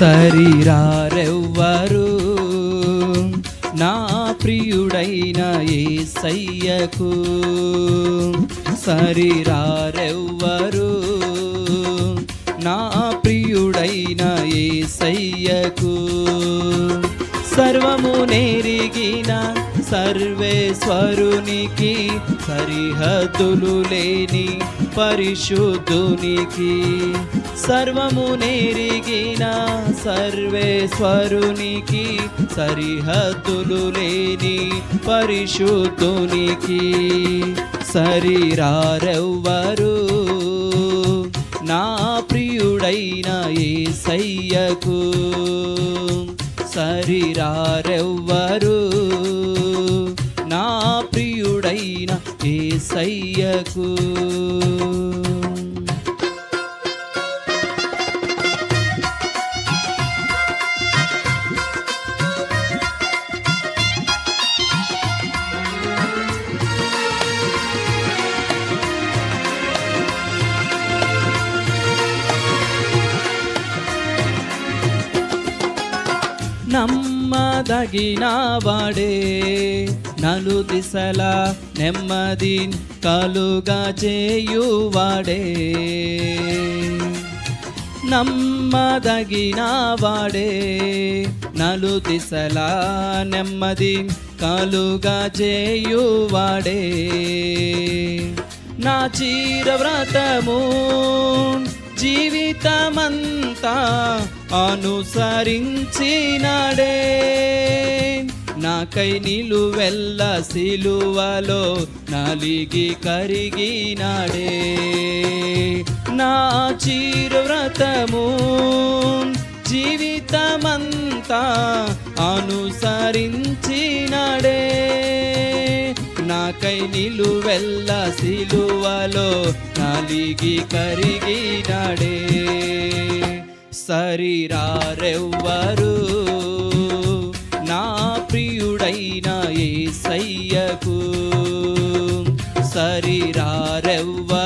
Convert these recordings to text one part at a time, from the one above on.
శరీరారెవ్వరు నా ప్రియుడైన ఏసయ్యకు సరిరారెవ్వరు? నా ప్రియుడైన ఏసయ్యకు సర్వము నేరిగిన సర్వేశ్వరునికి సరిహద్దులు లేని పరిశుద్ధునికి సర్వము నేరిగిన సర్వేశ్వరునికి సరిహద్దులు లేని పరిశుద్ధునికి శరీరారెవ్వరు నా ప్రియుడైన ఏసయ్యకు శరీరారెవ్వరు ప్రియుడైన ఏ సయ్యకు వాడే నలు దిశల నెమ్మది కలుగా చేయువాడే. నమ్మదగిన వాడే నలు దిశల నెమ్మది కలుగా చేయువాడే. నా చీర వ్రతము జీవితమంతా అనుసరించినాడే. నాకై నిలువెల్ల సిలువలో నలిగి కరిగినాడే. నా చిరువ్రతము జీవితమంతా అనుసరించినాడే. నాకై నిలువెల్ల సిలువలో నలిగి కరిగినాడే. సరిరారెవ్వరు? నా ప్రియుడైన ఏ సయ్యకు సరిరారెవ్వరు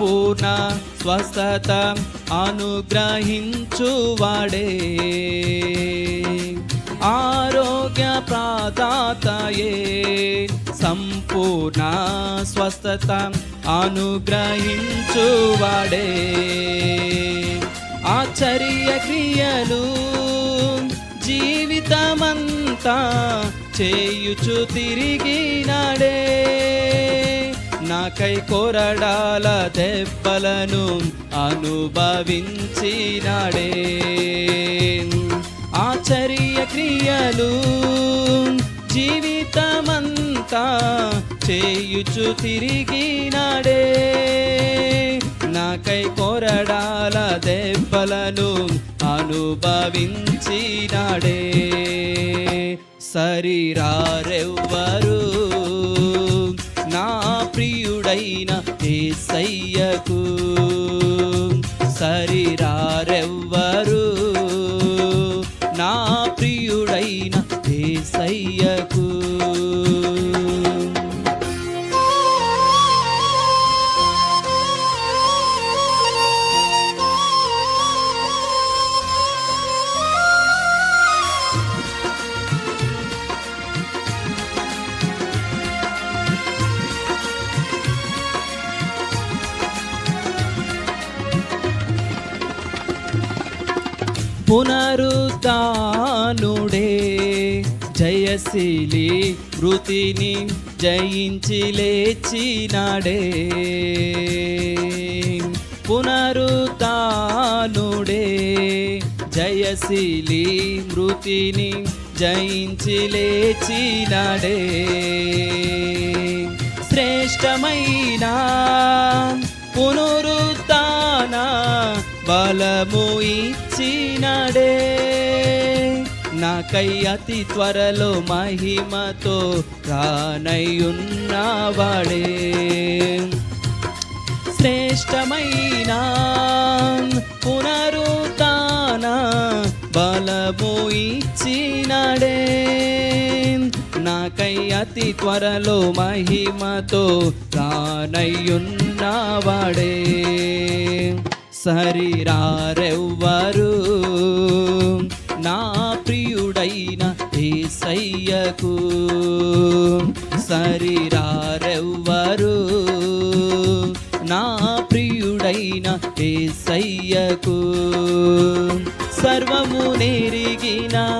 పూర్ణ స్వస్థత అనుగ్రహించువాడే ఆరోగ్య ప్రాదాతయే సంపూర్ణ స్వస్థత అనుగ్రహించువాడే ఆశ్చర్య క్రియలు జీవితమంతా చేయుచు తిరిగినాడే నాకై కొరడాల దెబ్బలను అనుభవించినాడే. ఆచర్య క్రియలు జీవితమంతా చేయుచు తిరిగినాడే. నాకై కొరడాల దెబ్బలను అనుభవించినాడే. సరిరారెవ్వరూ ప్రియుడైన ఏసయ్యకు సరిరారెవ్వరు? నా ప్రియుడైన ఏసయ్యకు పునరుద్ధానుడే. జయశీలి వృతిని జయించి లేచినాడే. పునరుద్ధానుడే. జయశీలి మృతిని జయించి లేచినాడే. శ్రేష్టమైన పునరుత్న బలము ఇచ్చినడే నాకై అతి త్వరలో మహిమతో రానయ్యున్నవాడే. శ్రేష్టమైన పునరుతాన బలము ఇచ్చినడే. నాకై అతి త్వరలో మహిమతో రానయ్యున్నవాడే. సరిరారెవ్వరు? నా ప్రియుడైన ఏసయ్యకు సరిరారెవ్వరు? నా ప్రియుడైన ఏసయ్యకు సర్వము నెరిగిన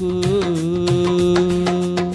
ప్రియుడైన